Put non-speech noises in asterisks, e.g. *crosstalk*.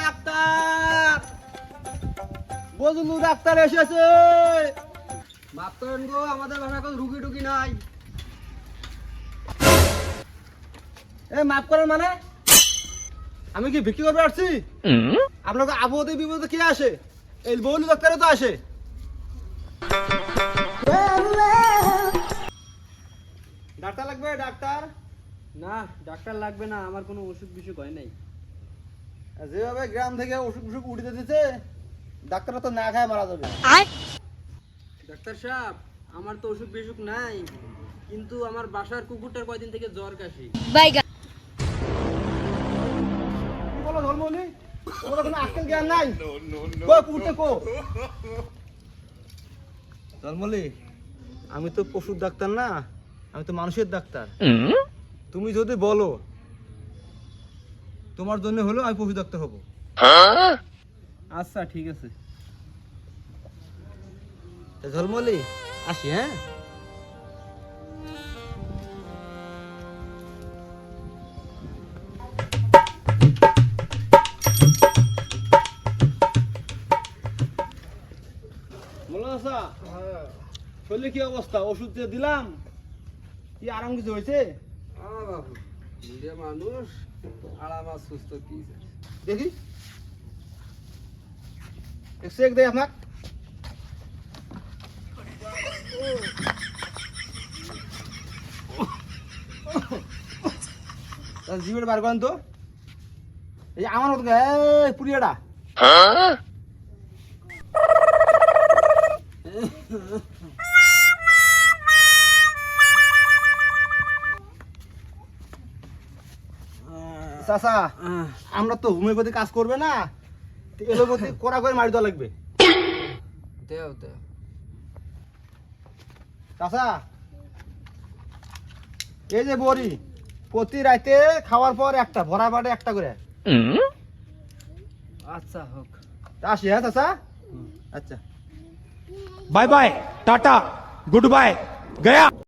Doctor. Bazlu doctor এসেছে। গো আমাদের বাসায় কোনো রুগী টুকি নাই। এ মাফ করেন মানে? আমি কি বিক্রি করবে আসছি? আপনাকে আবহাওয়াতে বিপদে কে আসে? এই বৌলি ডাক্তারে তো আসে। ডাক্তার লাগবে ডাক্তার? না ডাক্তার লাগবে না আমার কোনো অসুখ বিসুখ হয় নাই। যেভাবে গ্রাম থেকে অসুখ বিসুখ উঠে দিতেছে ডাক্তাররা তো না খায় মারা যাবে। ডাক্তার সাহেব আমার তো অসুখ বিসুখ নাই কিন্তু আমার বাসার কুকুরটার কয়দিন থেকে জ্বর কাশি। বলো ধর্মনি? তোমার কোনো আক্কেল জ্ঞান নাই? কো পুটে কো? ধর্মলি আমি তো পশুর ডাক্তার না আমি তো মানুষের ডাক্তার। তুমি যদি বলো তোমার জন্য হলো আমি পশু ডাক্তার হব। আচ্ছা ঠিক আছে। ধর্মলি আসি হ্যাঁ? কি অবস্থা? ওষুধ দিলাম, কি আরাম কিছু হয়েছে? বাবু। বুড়িয়া মানুষ আরাম আর সুস্থ কি দেখি। চেক দেয় আপনার। জিবের বার করেন তো। এই আমার মতো পুরিয়াটা *laughs* চাচা হ্যাঁ। আমরা তো হোমিওপ্যাথি কাজ করবে না এলোপ্যাথি করা করে মারি দেওয়া লাগবে। দেও চাচা এই যে বড়ি প্রতি রাতে খাওয়ার পর একটা ভরা বাড়ে একটা করে। আচ্ছা হোক। আসি হ্যাঁ চাচা? আচ্ছা। Bye bye tata good bye Gaya.